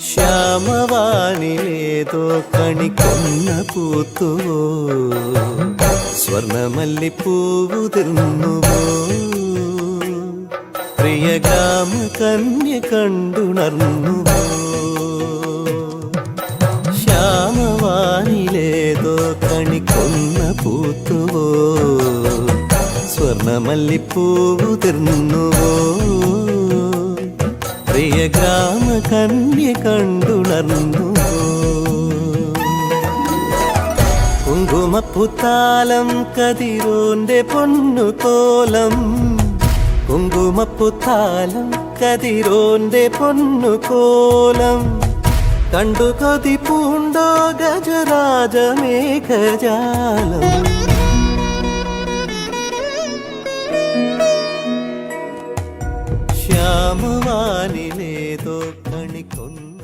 ശ്യാമവാനിലേതോ കണിക്കുന്ന പൂത്തുവോ? സ്വർണമല്ലിപ്പൂവുതിർന്നുവോ പ്രിയ ഗ്രാമ കന്യ കണ്ടുണർന്നുവോ? ശ്യാമവാനിലേതോ കണിക്കുന്ന പൂത്തുവോ? സ്വർണമല്ലിപ്പൂവുതിർന്നുവോ പ്രിയ ഗ്രാമ കന്യ കണ്ടുണർന്നു. കുങ്കുമപ്പുത്താലം കതിരോന്റെ പൊന്നു കോലം കുങ്കുമപ്പുത്താലം കതിരോന്റെ പൊന്നു കോലം കണ്ടു കൊതി പൂണ്ടോ ഗജരാജമേഘജാലം. ശ്യാമവാനിലേതോ കണിക്കൊന്ന